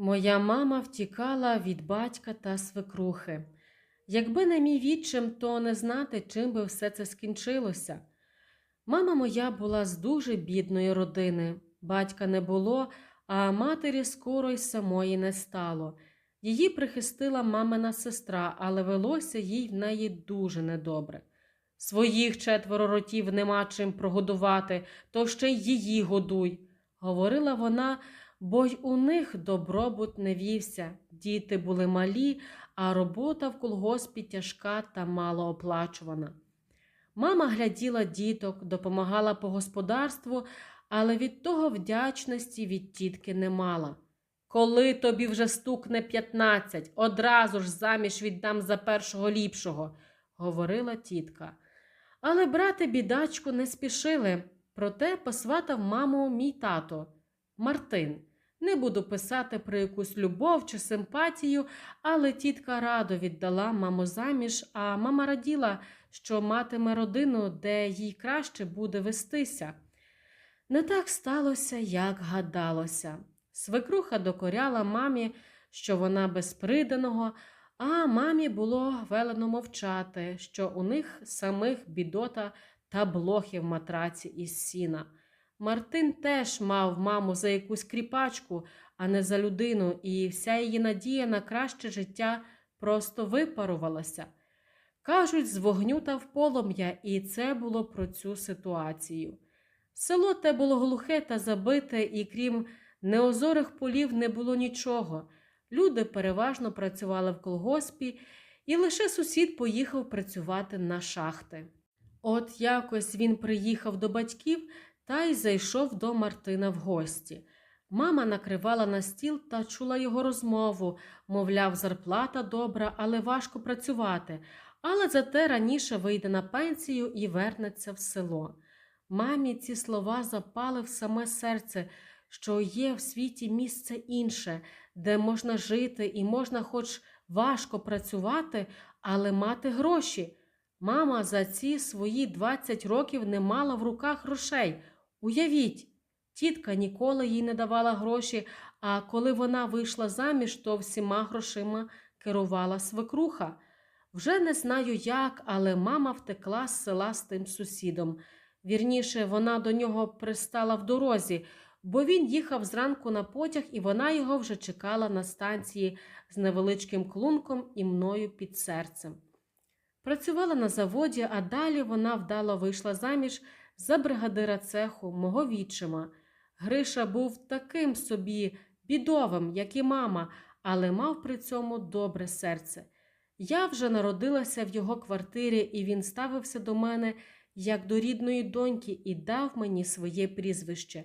Моя мама втікала від батька та свекрухи. Якби не мій відчим, то не знати, чим би все це скінчилося. Мама моя була з дуже бідної родини. Батька не було, а матері скоро й самої не стало. Її прихистила мамина сестра, але велося їй в неї дуже недобре. Своїх четверо ротів нема чим прогодувати, то ще й її годуй, говорила вона, бо й у них добробут не вівся. Діти були малі, а робота в колгоспі тяжка та малооплачувана. Мама гляділа діток, допомагала по господарству, але від того вдячності від тітки не мала. Коли тобі вже стукне п'ятнадцять, одразу ж заміж віддам за першого ліпшого, говорила тітка. Але брати бідачку не спішили, проте посватав маму мій тато Мартин. Не буду писати про якусь любов чи симпатію, але тітка радо віддала маму заміж, а мама раділа, що матиме родину, де їй краще буде вестися. Не так сталося, як гадалося. Свекруха докоряла мамі, що вона без приданого, а мамі було велено мовчати, що у них самих бідота та блохи в матраці із сіна. Мартин теж мав маму за якусь кріпачку, а не за людину, і вся її надія на краще життя просто випарувалася. Кажуть, з вогню та в полум'я, і це було про цю ситуацію. Село те було глухе та забите, і крім неозорих полів не було нічого. Люди переважно працювали в колгоспі, і лише сусід поїхав працювати на шахти. От якось він приїхав до батьків та й зайшов до Мартина в гості. Мама накривала на стіл та чула його розмову, мовляв, зарплата добра, але важко працювати, але зате раніше вийде на пенсію і вернеться в село. Мамі ці слова запали в саме серце, що є в світі місце інше, де можна жити і можна хоч важко працювати, але мати гроші. Мама за ці свої 20 років не мала в руках грошей. Уявіть, тітка ніколи їй не давала гроші, а коли вона вийшла заміж, то всіма грошима керувала свекруха. Вже не знаю як, але мама втекла з села з тим сусідом. Вірніше, вона до нього пристала в дорозі, бо він їхав зранку на потяг, і вона його вже чекала на станції з невеличким клунком і мною під серцем. Працювала на заводі, а далі вона вдало вийшла заміж за бригадира цеху, мого відчима. Гриша був таким собі бідовим, як і мама, але мав при цьому добре серце. Я вже народилася в його квартирі, і він ставився до мене як до рідної доньки і дав мені своє прізвище.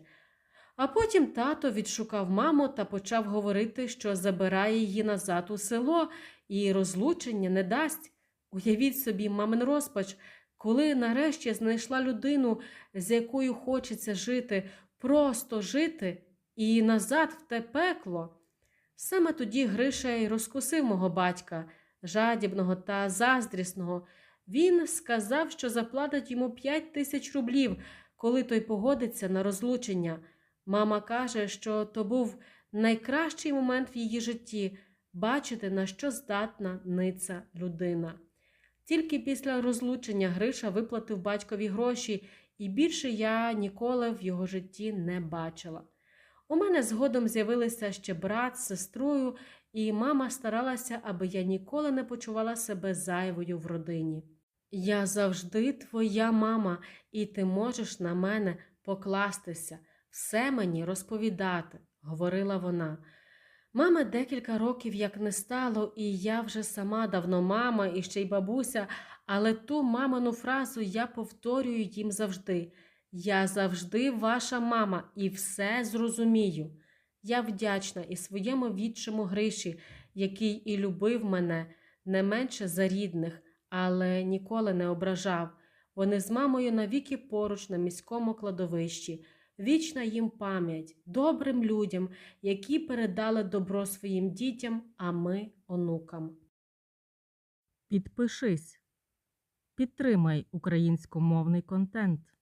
А потім тато відшукав маму та почав говорити, що забирає її назад у село і розлучення не дасть. Уявіть собі, мамин розпач, коли нарешті знайшла людину, з якою хочеться жити, просто жити і назад в те пекло. Саме тоді Гриша й розкусив мого батька, жадібного та заздрісного. Він сказав, що заплатить йому п'ять тисяч рублів, коли той погодиться на розлучення. Мама каже, що то був найкращий момент в її житті бачити, на що здатна ниця людина. Тільки після розлучення Гриша виплатив батькові гроші, і більше я ніколи в його житті не бачила. У мене згодом з'явилися ще брат з сестрою, і мама старалася, аби я ніколи не почувала себе зайвою в родині. Я завжди твоя мама, і ти можеш на мене покластися, все мені розповідати, говорила вона. Мами декілька років як не стало, і я вже сама давно мама і ще й бабуся, але ту мамину фразу я повторюю їм завжди. Я завжди ваша мама і все зрозумію. Я вдячна і своєму відчому Гриші, який і любив мене не менше за рідних, але ніколи не ображав. Вони з мамою навіки поруч на міському кладовищі. Вічна їм пам'ять добрим людям, які передали добро своїм дітям, а ми онукам. Підпишись. Підтримай українськомовний контент.